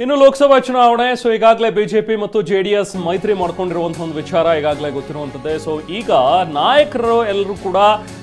ಇನ್ನು ಲೋಕಸಭಾ ಚುನಾವಣೆ ಸೊ ಈಗಾಗಲೇ ಬಿಜೆಪಿ ಮತ್ತು ಜೆ ಡಿ ಎಸ್ ಮೈತ್ರಿ ಮಾಡ್ಕೊಂಡಿರುವಂತಹ ಒಂದು ವಿಚಾರ ಈಗಾಗಲೇ ಗೊತ್ತಿರುವಂಥದ್ದೇ ಸೊ ಈಗ ನಾಯಕರು ಎಲ್ಲರೂ ಕೂಡ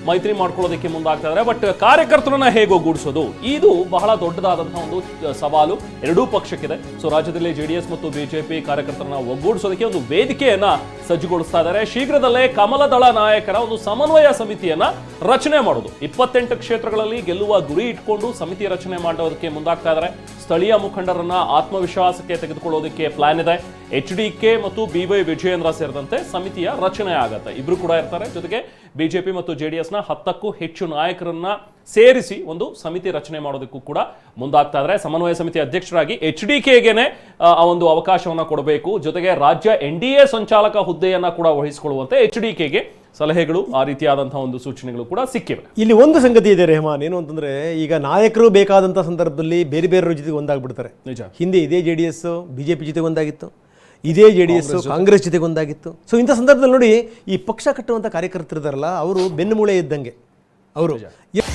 ಮೈತ್ರಿ ಮಾಡ್ಕೊಳ್ಳೋದಕ್ಕೆ ಮುಂದಾಗ್ತಾ ಇದ್ದಾರೆ ಬಟ್ ಕಾರ್ಯಕರ್ತರನ್ನ ಹೇಗೆ ಒಗ್ಗೂಡಿಸೋದು ಇದು ಬಹಳ ದೊಡ್ಡದಾದಂತಹ ಒಂದು ಸವಾಲು ಎರಡೂ ಪಕ್ಷಕ್ಕಿದೆ. ಸೊ ರಾಜ್ಯದಲ್ಲಿ ಜೆ ಮತ್ತು ಬಿಜೆಪಿ ಕಾರ್ಯಕರ್ತರನ್ನ ಒಗ್ಗೂಡಿಸೋದಕ್ಕೆ ಒಂದು ವೇದಿಕೆಯನ್ನ ಸಜ್ಜುಗೊಳಿಸ್ತಾ ಇದ್ದಾರೆ ಶೀಘ್ರದಲ್ಲೇ ಕಮಲದಳ ನಾಯಕರ ಒಂದು ಸಮನ್ವಯ ಸಮಿತಿಯನ್ನ ರಚನೆ ಮಾಡೋದು. ಇಪ್ಪತ್ತೆಂಟು ಕ್ಷೇತ್ರಗಳಲ್ಲಿ ಗೆಲ್ಲುವ ಗುರಿ ಇಟ್ಕೊಂಡು ಸಮಿತಿ ರಚನೆ ಮಾಡೋದಕ್ಕೆ ಮುಂದಾಗ್ತಾ ಇದ್ದಾರೆ ಸ್ಥಳೀಯ ಮುಖಂಡರನ್ನ ಆತ್ಮವಿಶ್ವಾಸಕ್ಕೆ ತೆಗೆದುಕೊಳ್ಳೋದಕ್ಕೆ ಪ್ಲಾನ್ ಇದೆ. ಎಚ್ ಡಿ ಕೆ ಮತ್ತು ಬಿ ವೈ ವಿಜಯೇಂದ್ರ ಸೇರಿದಂತೆ ಸಮಿತಿಯ ರಚನೆ ಆಗತ್ತೆ. ಇಬ್ರು ಕೂಡ ಇರ್ತಾರೆ. ಜೊತೆಗೆ ಬಿಜೆಪಿ ಮತ್ತು ಜೆ ಡಿ ಎಸ್ನ ಹತ್ತಕ್ಕೂ ಹೆಚ್ಚು ನಾಯಕರನ್ನ ಸೇರಿಸಿ ಒಂದು ಸಮಿತಿ ರಚನೆ ಮಾಡೋದಕ್ಕೂ ಕೂಡ ಮುಂದಾಗ್ತಾ ಇದ್ದಾರೆ ಸಮನ್ವಯ ಸಮಿತಿ ಅಧ್ಯಕ್ಷರಾಗಿ ಎಚ್ ಡಿ ಕೆಗೆನೆ ಆ ಒಂದು ಅವಕಾಶವನ್ನ ಕೊಡಬೇಕು. ಜೊತೆಗೆ ರಾಜ್ಯ ಎನ್ ಡಿ ಎ ಸಂಚಾಲಕ ಹುದ್ದೆಯನ್ನ ಕೂಡ ವಹಿಸಿಕೊಳ್ಳುವಂತೆ ಎಚ್ ಡಿ ಕೆಗೆ ಸಲಹೆಗಳು ಆ ರೀತಿಯಾದಂತಹ ಒಂದು ಸೂಚನೆಗಳು ಕೂಡ ಸಿಕ್ಕಿವೆ. ಇಲ್ಲಿ ಒಂದು ಸಂಗತಿ ಇದೆ ರೆಹಮಾನ್ ಏನು ಅಂತಂದ್ರೆ ಈಗ ನಾಯಕರು ಬೇಕಾದಂಥ ಸಂದರ್ಭದಲ್ಲಿ ಬೇರೆ ಬೇರೆ ಜೊತೆಗೆ ಒಂದಾಗ್ಬಿಡ್ತಾರೆ. ನಿಜ. ಹಿಂದೆ ಇದೇ J D S B J P ಜೊತೆಗೆ ಒಂದಾಗಿತ್ತು. ಇದೇ ಜೆ ಡಿ ಎಸ್ ಕಾಂಗ್ರೆಸ್ ಜೊತೆಗೆ ಒಂದಾಗಿತ್ತು. ಸೊ ಇಂಥ ಸಂದರ್ಭದಲ್ಲಿ ನೋಡಿ ಈ ಪಕ್ಷ ಕಟ್ಟುವಂಥ ಕಾರ್ಯಕರ್ತರಿದಾರಲ್ಲ ಅವರು ಬೆನ್ನುಮೂಳೆ ಇದ್ದಂಗೆ ಅವರು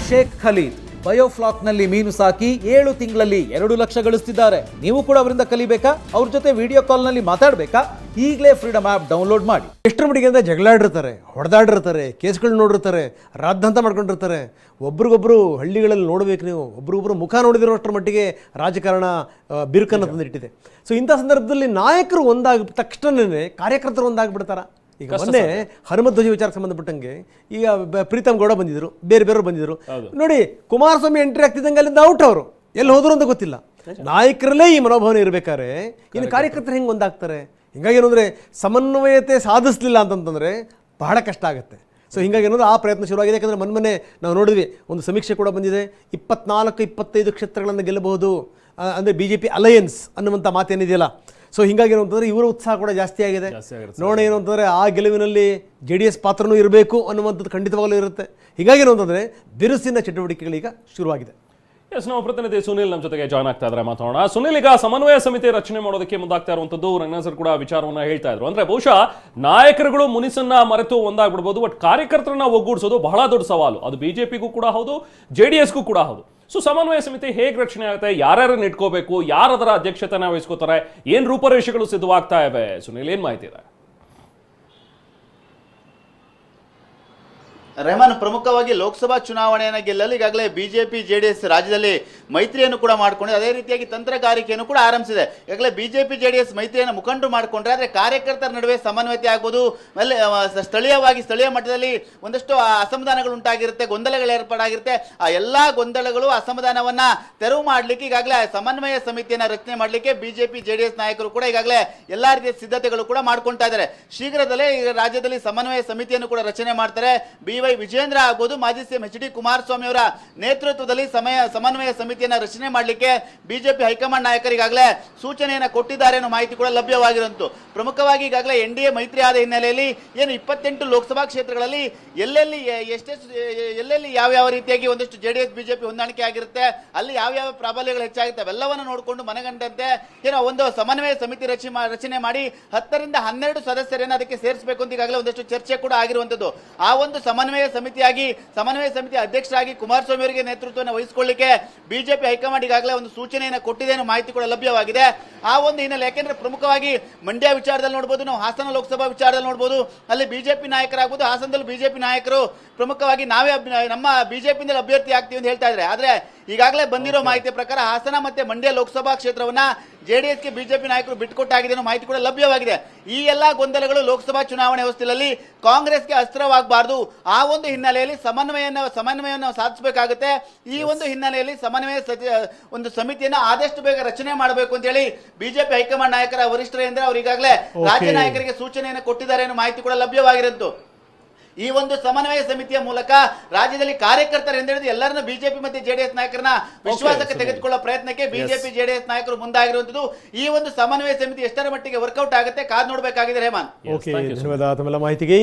ಶೇಖ್ ಖಲೀದ್ ಬಯೋಫ್ಲಾಕ್ನಲ್ಲಿ ಮೀನು ಸಾಕಿ ಏಳು ತಿಂಗಳಲ್ಲಿ ಎರಡು ಲಕ್ಷ ಗಳಿಸ್ತಿದ್ದಾರೆ. ನೀವು ಕೂಡ ಅವರಿಂದ ಕಲಿಬೇಕಾ? ಅವ್ರ ಜೊತೆ ವಿಡಿಯೋ ಕಾಲ್ನಲ್ಲಿ ಮಾತಾಡಬೇಕಾ? ಈಗಲೇ ಫ್ರೀಡಮ್ ಆ್ಯಪ್ ಡೌನ್ಲೋಡ್ ಮಾಡಿ. ಎಷ್ಟರ ಮಟ್ಟಿಗೆ ಅಂದರೆ ಜಗಳಾಡಿರ್ತಾರೆ ಹೊಡೆದಾಡಿರ್ತಾರೆ ಕೇಸ್ಗಳು ನೋಡಿರ್ತಾರೆ ರಾದ್ಧಾಂತ ಮಾಡ್ಕೊಂಡಿರ್ತಾರೆ. ಒಬ್ರಿಗೊಬ್ರು ಹಳ್ಳಿಗಳಲ್ಲಿ ನೋಡಬೇಕು ನೀವು ಒಬ್ರಿಗೊಬ್ರು ಮುಖ ನೋಡಿದಿರೋಷ್ಟರ ಮಟ್ಟಿಗೆ ರಾಜಕಾರಣ ಬಿರುಕನ್ನು ತಂದಿಟ್ಟಿದೆ. ಸೊ ಇಂಥ ಸಂದರ್ಭದಲ್ಲಿ ನಾಯಕರು ಒಂದಾಗ ತಕ್ಷಣವೇ ಕಾರ್ಯಕರ್ತರು ಒಂದಾಗ್ಬಿಡ್ತಾರ? ಈಗ ಮೊನ್ನೆ ಹನುಮಧ್ವಜ ವಿಚಾರಕ್ಕೆ ಸಂಬಂಧಪಟ್ಟಂಗೆ ಈಗ ಪ್ರೀತಮ್ ಗೌಡ ಬಂದಿದ್ರು ಬೇರೆ ಬೇರೆಯವರು ಬಂದಿದ್ರು. ನೋಡಿ ಕುಮಾರಸ್ವಾಮಿ ಎಂಟ್ರಿ ಆಗ್ತಿದ್ದಂಗೆ ಅಲ್ಲಿಂದ ಔಟ್ ಅವರು. ಎಲ್ಲಿ ಹೋದ್ರು ಅಂತ ಗೊತ್ತಿಲ್ಲ. ನಾಯಕರಲ್ಲೇ ಈ ಮನೋಭಾವನೆ ಇರಬೇಕಾದ್ರೆ ಇನ್ನು ಕಾರ್ಯಕರ್ತರು ಹೆಂಗೆ ಒಂದಾಗ್ತಾರೆ? ಹಿಂಗಾಗಿ ಏನಂದರೆ ಸಮನ್ವಯತೆ ಸಾಧಿಸಲಿಲ್ಲ ಅಂತಂತಂದರೆ ಬಹಳ ಕಷ್ಟ ಆಗುತ್ತೆ. ಸೊ ಹಿಂಗಾಗಿ ಏನಂದ್ರೆ ಆ ಪ್ರಯತ್ನ ಶುರುವಾಗಿದೆ. ಯಾಕಂದರೆ ಮನ್ಮನೆ ನಾವು ನೋಡಿದ್ವಿ ಒಂದು ಸಮೀಕ್ಷೆ ಕೂಡ ಬಂದಿದೆ. ಇಪ್ಪತ್ನಾಲ್ಕು ಇಪ್ಪತ್ತೈದು ಕ್ಷೇತ್ರಗಳನ್ನು ಗೆಲ್ಲಬಹುದು ಅಂದರೆ ಬಿ ಜೆ ಪಿ ಅಲಯನ್ಸ್ ಅನ್ನುವಂಥ ಮಾತೇನಿದೆಯಲ್ಲ. ಸೊ ಹಿಂಗಾಗಿ ಏನು ಅಂತಂದರೆ ಇವರ ಉತ್ಸಾಹ ಕೂಡ ಜಾಸ್ತಿ ಆಗಿದೆ. ನೋಡೋಣ ಏನು ಅಂತಂದರೆ ಆ ಗೆಲುವಿನಲ್ಲಿ ಜೆ ಡಿ ಎಸ್ ಪಾತ್ರನೂ ಇರಬೇಕು ಅನ್ನುವಂಥದ್ದು ಖಂಡಿತವಾಗಲೂ ಇರುತ್ತೆ. ಹೀಗಾಗಿ ಏನು ಅಂತಂದರೆ ಬಿರುಸಿನ ಚಟುವಟಿಕೆಗಳೀಗ ಶುರುವಾಗಿದೆ. ಎಸ್, ನಾವು ಪ್ರತಿನಿಧಿ ಸುನಿಲ್ ನಮ್ಮ ಜೊತೆಗೆ ಜಾಯ್ನ್ ಆಗ್ತಾ ಇದ್ದಾರೆ ಮಾತಾಡೋಣ. ಸುನಿಲ್, ಈಗ ಸಮನ್ವಯ ಸಮಿತಿ ರಚನೆ ಮಾಡೋದಕ್ಕೆ ಮುಂದಾಗ್ತಾ ಇರುವಂತದ್ದು ರಂಗನಾಥ್ ಕೂಡ ವಿಚಾರವನ್ನ ಹೇಳ್ತಾ ಇದ್ರು. ಅಂದ್ರೆ ಬಹುಶಃ ನಾಯಕರುಗಳು ಮುನಿಸನ್ನ ಮರೆತು ಒಂದಾಗ್ಬಿಡ್ಬೋದು ಬಟ್ ಕಾರ್ಯಕರ್ತರನ್ನ ಒಗ್ಗೂಡಿಸೋದು ಬಹಳ ದೊಡ್ಡ ಸವಾಲು. ಅದು ಬಿಜೆಪಿಗೂ ಕೂಡ ಹೌದು, ಜೆ ಡಿ ಎಸ್ಗೂ ಕೂಡ ಹೌದು. ಸೊ ಸಮನ್ವಯ ಸಮಿತಿ ಹೇಗೆ ರಚನೆ ಆಗುತ್ತೆ, ಯಾರ್ಯಾರನ್ನ ಇಟ್ಕೋಬೇಕು ಯಾರದರ ಅಧ್ಯಕ್ಷತೆನ ವಹಿಸ್ಕೋತಾರೆ, ಏನ್ ರೂಪರೇಷೆಗಳು ಸಿದ್ಧವಾಗ್ತಾ ಇವೆ, ಸುನಿಲ್, ಏನ್ ಮಾಹಿತಿ ಇದೆ? ರೆಹಮಾನ್ ಪ್ರಮುಖವಾಗಿ ಲೋಕಸಭಾ ಚುನಾವಣೆಯನ್ನು ಗೆಲ್ಲಲು ಈಗಾಗಲೇ ಬಿಜೆಪಿ, ಜೆಡಿಎಸ್ ರಾಜ್ಯದಲ್ಲಿ ಮೈತ್ರಿಯನ್ನು ಕೂಡ ಮಾಡಿಕೊಂಡಿದೆ ಅದೇ ರೀತಿಯಾಗಿ ತಂತ್ರಗಾರಿಕೆಯನ್ನು ಕೂಡ ಆರಂಭಿಸಿದೆ. ಈಗಾಗಲೇ ಬಿಜೆಪಿ, ಜೆಡಿಎಸ್ ಮೈತ್ರಿಯನ್ನು ಮುಖಂಡರು ಮಾಡಿಕೊಂಡ್ರೆ ಆದರೆ ಕಾರ್ಯಕರ್ತರ ನಡುವೆ ಸಮನ್ವಯತೆ ಆಗ್ಬೋದು. ಅಲ್ಲಿ ಸ್ಥಳೀಯವಾಗಿ ಸ್ಥಳೀಯ ಮಟ್ಟದಲ್ಲಿ ಒಂದಷ್ಟು ಅಸಮಾಧಾನಗಳು ಉಂಟಾಗಿರುತ್ತೆ, ಗೊಂದಲಗಳು ಏರ್ಪಾಡಾಗಿರುತ್ತೆ. ಆ, ಎಲ್ಲಾ ಗೊಂದಲಗಳು ಅಸಮಾಧಾನವನ್ನ ತೆರವು ಮಾಡಲಿಕ್ಕೆ ಈಗಾಗಲೇ ಸಮನ್ವಯ ಸಮಿತಿಯನ್ನ ರಚನೆ ಮಾಡಲಿಕ್ಕೆ ಬಿಜೆಪಿ, ಜೆಡಿಎಸ್ ನಾಯಕರು ಕೂಡ ಈಗಾಗಲೇ ಎಲ್ಲ ರೀತಿಯ ಸಿದ್ಧತೆಗಳು ಕೂಡ ಮಾಡ್ಕೊಳ್ತಾ ಇದ್ದಾರೆ. ಶೀಘ್ರದಲ್ಲೇ ರಾಜ್ಯದಲ್ಲಿ ಸಮನ್ವಯ ಸಮಿತಿಯನ್ನು ಕೂಡ ರಚನೆ ಮಾಡ್ತಾರೆ. ಬಿ ವಿಜೇಂದ್ರ ಆಗ್ಬೋದು ಮಾಜಿ ಸಿಎಂ ಎಚ್ ಡಿ ಕುಮಾರಸ್ವಾಮಿ ಅವರ ನೇತೃತ್ವದಲ್ಲಿ ಸಮಯ ಸಮನ್ವಯ ಸಮಿತಿಯನ್ನ ರಚನೆ ಮಾಡಲಿಕ್ಕೆ ಬಿಜೆಪಿ ಹೈಕಮಾಂಡ್ ನಾಯಕರಿಗಾಗಲೇ ಸೂಚನೆಯನ್ನು ಕೊಟ್ಟಿದ್ದಾರೆ ಅನ್ನೋ ಮಾಹಿತಿ ಕೂಡ ಲಭ್ಯವಾಗಿರುವಂತು. ಪ್ರಮುಖವಾಗಿ ಈಗಾಗಲೇ ಎನ್ ಡಿ ಮೈತ್ರಿ ಆದ ಹಿನ್ನೆಲೆಯಲ್ಲಿ ಏನು ಇಪ್ಪತ್ತೆಂಟು ಲೋಕಸಭಾ ಕ್ಷೇತ್ರಗಳಲ್ಲಿ ಎಲ್ಲೆಲ್ಲಿ ಎಷ್ಟೆಷ್ಟು ಎಲ್ಲೆಲ್ಲಿ ಯಾವ ಯಾವ ರೀತಿಯಾಗಿ ಒಂದಷ್ಟು ಜೆಡಿಎಸ್ ಬಿಜೆಪಿ ಹೊಂದಾಣಿಕೆ ಆಗಿರುತ್ತೆ, ಅಲ್ಲಿ ಯಾವ ಯಾವ ಪ್ರಾಬಲ್ಯಗಳು ಹೆಚ್ಚಾಗುತ್ತೆ ಅವೆಲ್ಲವನ್ನು ನೋಡಿಕೊಂಡು ಮನಗಂಡಂತೆ ಏನೋ ಒಂದು ಸಮನ್ವಯ ಸಮಿತಿ ರಚನೆ ರಚನೆ ಮಾಡಿ ಹತ್ತರಿಂದ ಹನ್ನೆರಡು ಸದಸ್ಯರನ್ನು ಅದಕ್ಕೆ ಸೇರಿಸಬೇಕು ಅಂತ ಈಗಾಗಲೇ ಒಂದಷ್ಟು ಚರ್ಚೆ ಕೂಡ ಆಗಿರುವಂತದ್ದು. ಆ ಒಂದು ಸಮನ್ವಯ ಸಮಿತಿಯಾಗಿ, ಸಮನ್ವಯ ಸಮಿತಿ ಅಧ್ಯಕ್ಷರಾಗಿ ಕುಮಾರಸ್ವಾಮಿ ಅವರಿಗೆ ನೇತೃತ್ವವನ್ನು ವಹಿಸಿಕೊಳ್ಳಲಿಕ್ಕೆ ಬಿಜೆಪಿ ಹೈಕಮಾಂಡ್ ಈಗಾಗಲೇ ಒಂದು ಸೂಚನೆಯನ್ನು ಕೊಟ್ಟಿದೆ ಅನ್ನೋ ಮಾಹಿತಿ ಕೂಡ ಲಭ್ಯವಾಗಿದೆ. ಆ ಒಂದು ಹಿನ್ನೆಲೆ. ಯಾಕೆಂದ್ರೆ ಪ್ರಮುಖವಾಗಿ ಮಂಡ್ಯ ವಿಚಾರದಲ್ಲಿ ನೋಡ್ಬೋದು ನಾವು ಹಾಸನ ಲೋಕಸಭಾ ವಿಚಾರದಲ್ಲಿ ನೋಡ್ಬೋದು ಅಲ್ಲಿ ಬಿಜೆಪಿ ನಾಯಕರಾಗ್ಬೋದು ಹಾಸನದಲ್ಲಿ ಬಿಜೆಪಿ ನಾಯಕರು ಪ್ರಮುಖವಾಗಿ ನಾವೇ ನಮ್ಮ ಬಿಜೆಪಿಯಿಂದ ಅಭ್ಯರ್ಥಿ ಆಗ್ತೀವಿ ಅಂತ ಹೇಳ್ತಾ ಇದ್ದಾರೆ ಆದ್ರೆ ಈಗಾಗಲೇ ಬಂದಿರೋ ಮಾಹಿತಿ ಪ್ರಕಾರ ಹಾಸನ ಮತ್ತೆ ಮಂಡ್ಯ ಲೋಕಸಭಾ ಕ್ಷೇತ್ರವನ್ನ ಜೆಡಿಎಸ್ಗೆ ಬಿಜೆಪಿ ನಾಯಕರು ಬಿಟ್ಟುಕೊಟ್ಟಾಗಿದೆ ಅನ್ನೋ ಮಾಹಿತಿ ಕೂಡ ಲಭ್ಯವಾಗಿದೆ. ಈ ಎಲ್ಲಾ ಗೊಂದಲಗಳು ಲೋಕಸಭಾ ಚುನಾವಣೆ ಹೊಸ್ತಿಲಲ್ಲಿ ಕಾಂಗ್ರೆಸ್ಗೆ ಅಸ್ತ್ರವಾಗಬಾರದು. ಆ ಒಂದು ಹಿನ್ನೆಲೆಯಲ್ಲಿ ಸಮನ್ವಯನ ಸಮನ್ವಯವನ್ನು ಸಾಧಿಸಬೇಕಾಗುತ್ತೆ. ಈ ಒಂದು ಹಿನ್ನೆಲೆಯಲ್ಲಿ ಸಮನ್ವಯ ಒಂದು ಸಮಿತಿಯನ್ನ ಆದಷ್ಟು ಬೇಗ ರಚನೆ ಮಾಡಬೇಕು ಅಂತ ಹೇಳಿ ಬಿಜೆಪಿ ಹೈಕಮಾಂಡ್ ನಾಯಕರ ವರಿಷ್ಠರೇಂದ್ರ ಅವರು ಈಗಾಗಲೇ ರಾಜ್ಯ. ನಾಯಕರಿಗೆ ಸೂಚನೆಯನ್ನು ಕೊಟ್ಟಿದ್ದಾರೆ ಅನ್ನೋ ಮಾಹಿತಿ ಕೂಡ ಲಭ್ಯವಾಗಿರುತ್ತು ಈ ಒಂದು ಸಮನ್ವಯ ಸಮಿತಿಯ ಮೂಲಕ ರಾಜ್ಯದಲ್ಲಿ ಕಾರ್ಯಕರ್ತರು ಹೇಳಿದ್ರೆ ಎಲ್ಲರನ್ನು ಬಿಜೆಪಿ ಮತ್ತೆ ಜೆಡಿಎಸ್ ನಾಯಕರನ್ನ ವಿಶ್ವಾಸಕ್ಕೆ ತೆಗೆದುಕೊಳ್ಳುವ ತೆಗೆದುಕೊಳ್ಳೋ ಪ್ರಯತ್ನಕ್ಕೆ ಬಿಜೆಪಿ ಜೆಡಿಎಸ್ ನಾಯಕರು ಮುಂದಾಗಿರುವಂತದ್ದು ಈ ಒಂದು ಸಮನ್ವಯ ಸಮಿತಿ ಎಷ್ಟರ ಮಟ್ಟಿಗೆ ವರ್ಕೌಟ್ ಆಗುತ್ತೆ ಕಾದ್ ನೋಡಬೇಕಾಗಿದೆ ರೇಮಾನ್. ಧನ್ಯವಾದ ಮಾಹಿತಿಗೆ.